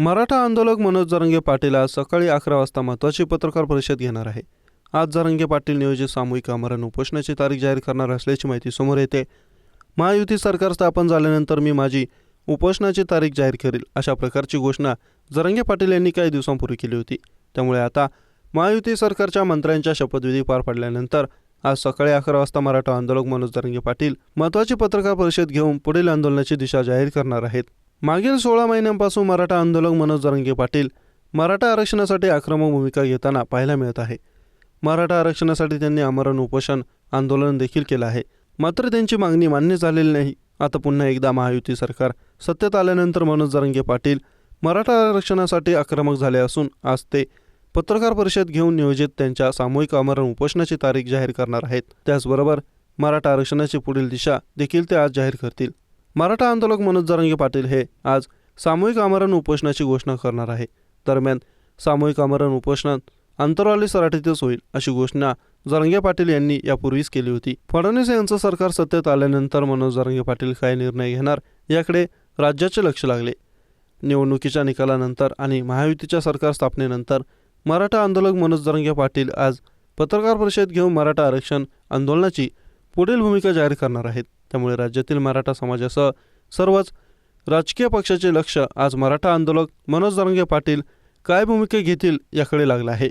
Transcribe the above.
मराठा आंदोलक मनोज जरंगे पाटील आज सकाळी अकरा वाजता महत्त्वाची पत्रकार परिषद घेणार आहे. आज जरंगे पाटील नियोजित सामूहिक आमरण उपोषणाची तारीख जाहीर करणार असल्याची माहिती समोर येते. महायुती सरकार स्थापन झाल्यानंतर मी माझी उपोषणाची तारीख जाहीर करेल अशा प्रकारची घोषणा जरंगे पाटील यांनी काही दिवसांपूर्वी केली होती. त्यामुळे आता महायुती सरकारच्या मंत्र्यांच्या शपथविधी पार पडल्यानंतर आज सकाळी अकरा वाजता मराठा आंदोलक मनोज जरंगे पाटील महत्त्वाची पत्रकार परिषद घेऊन पुढील आंदोलनाची दिशा जाहीर करणार आहेत. मागील सोळा महिन्यांपासून मराठा आंदोलक मनोज जरंगे पाटील मराठा आरक्षणासाठी आक्रमक भूमिका घेताना पाहायला मिळत आहे. मराठा आरक्षणासाठी त्यांनी आमरण उपोषण आंदोलन देखील केलं आहे. मात्र त्यांची मागणी मान्य झालेली नाही. आता पुन्हा एकदा महायुती सरकार सत्तेत आल्यानंतर मनोज जरंगे पाटील मराठा आरक्षणासाठी आक्रमक झाले असून आज ते पत्रकार परिषद घेऊन नियोजित त्यांच्या सामूहिक आमरण उपोषणाची तारीख जाहीर करणार आहेत. त्याचबरोबर मराठा आरक्षणाची पुढील दिशा देखील ते आज जाहीर करतील. मराठा आंदोलक मनोज जरंगे पाटील हे आज सामूहिक आमरण उपोषणाची घोषणा करणार आहे. दरम्यान सामूहिक आमरण उपोषणात अंतरवाली सराठीतच होईल अशी घोषणा जरंगे पाटील यांनी यापूर्वीच केली होती. फडणवीस यांचं सरकार सत्तेत आल्यानंतर मनोज जरंगे पाटील काय निर्णय घेणार याकडे राज्याचे लक्ष लागले. निवडणुकीच्या निकालानंतर आणि महायुतीच्या सरकार स्थापनेनंतर मराठा आंदोलक मनोज जरंगे पाटील आज पत्रकार परिषद घेऊन मराठा आरक्षण आंदोलनाची पुढील भूमिका जाहीर करणार आहेत. त्यामुळे राज्यातील मराठा समाजासह सर्वच राजकीय पक्षाचे लक्ष आज मराठा आंदोलक मनोज दरंगे पाटील काय भूमिका घेतील याकडे लागलं आहे.